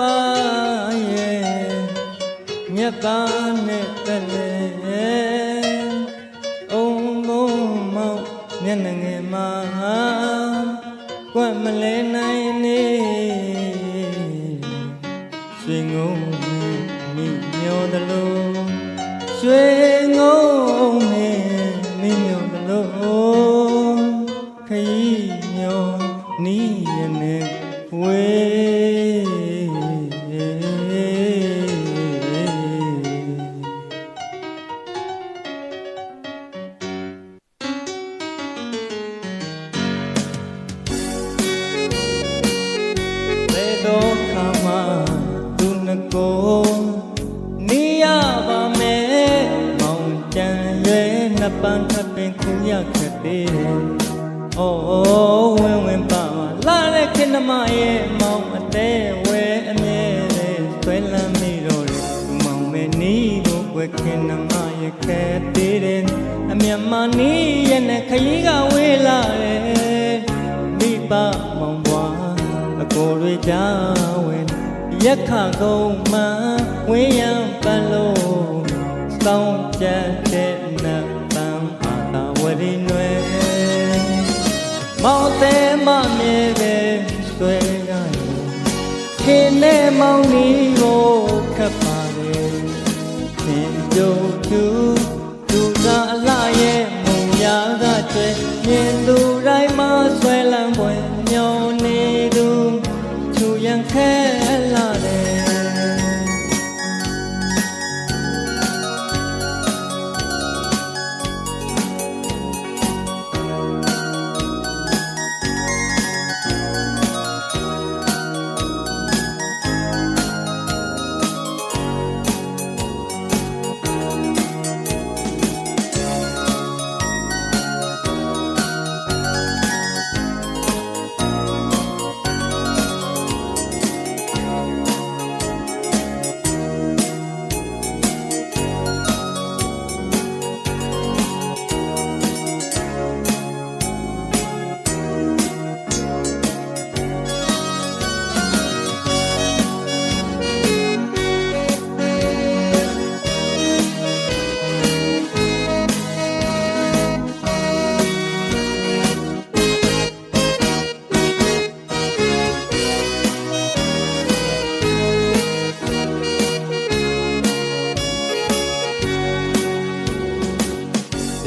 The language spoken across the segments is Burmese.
ပါရဲ့မြတ်သားနဲ့တလည်းအုံမုံမောင်မျက်နှာငယ်မှာကွက်မလဲနိုင်နေရွှေငုံမိမျောတလို့ရွှေငုံမိမိမျောတလို့ခยีမျောနီးရနေဝေး ယ်နှစ်ပန်းထပ်ပင်ခုရခက်သေးတယ်။အော်ဝင်းဝင်းပါပါလာတဲ့ခင်နှမရဲ့မောင်အသေးဝဲအမြဲလေးဆွဲလန်းမိတော့တယ်သူမောင်မဲနီးကိုွယ်ခင်နှမရဲ့ခဲသေးတယ်အမြတ်မနီးရဲ့နဲ့ခရီးကဝေးလာတယ်မိဘမောင်ဘွားအကိုတွေကြောင့်ဝင်ရက်ခကုံမှဝင်းရံပန်းလို့စောင်းကြ မောင်သေးမမြေပဲဆွဲရရင်ခင်နဲ့မောင်နီကိုခပ်ပါလေခင်ကြုံသူသူသာအလားရဲ့မုံရာကကျဲမြင်သူ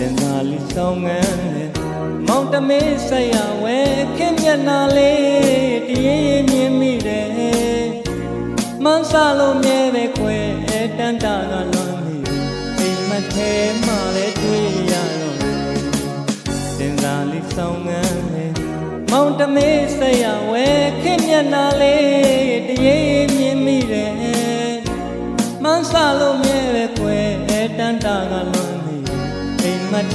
င်သာလီဆောင်ငန်းနဲ့မောင်တမေးဆက်ရဝဲခင်မျက်နာလေးတရေရေမြင်မိတယ်မန်းစားလို့မြဲပဲခွဲတန်တာကလွန်မိအိမ်မထဲမှလည်းတွေ့ရတော့တင်သာလီဆောင်ငန်းနဲ့မောင်တမေးဆက်ရဝဲခင်မျက်နာလေးတရေ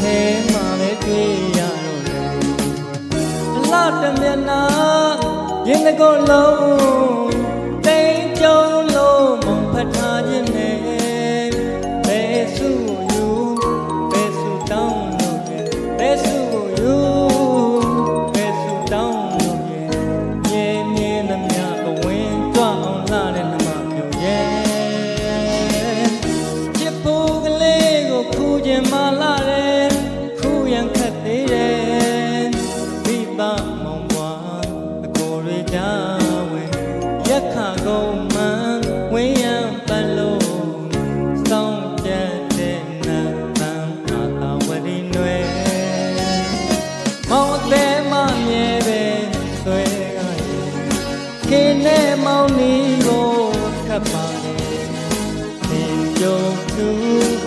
ထဲမှာပဲတွေ့ရတော့တယ်အလားတမျက်နာရင်တကောလုံး သူ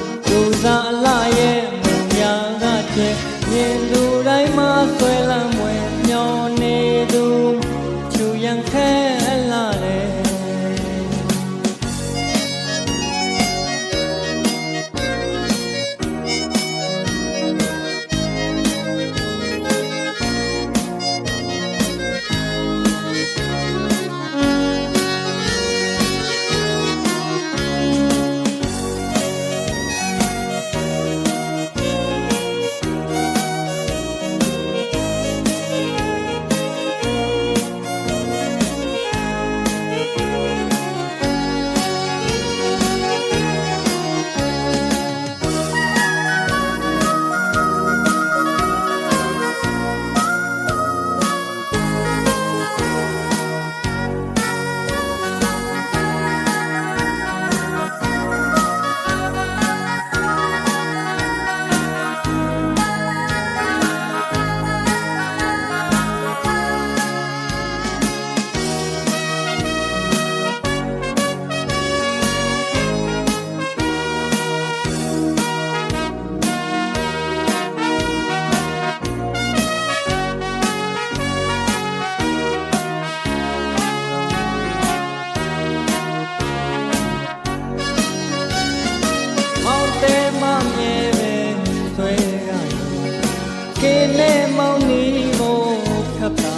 မောင်နီကို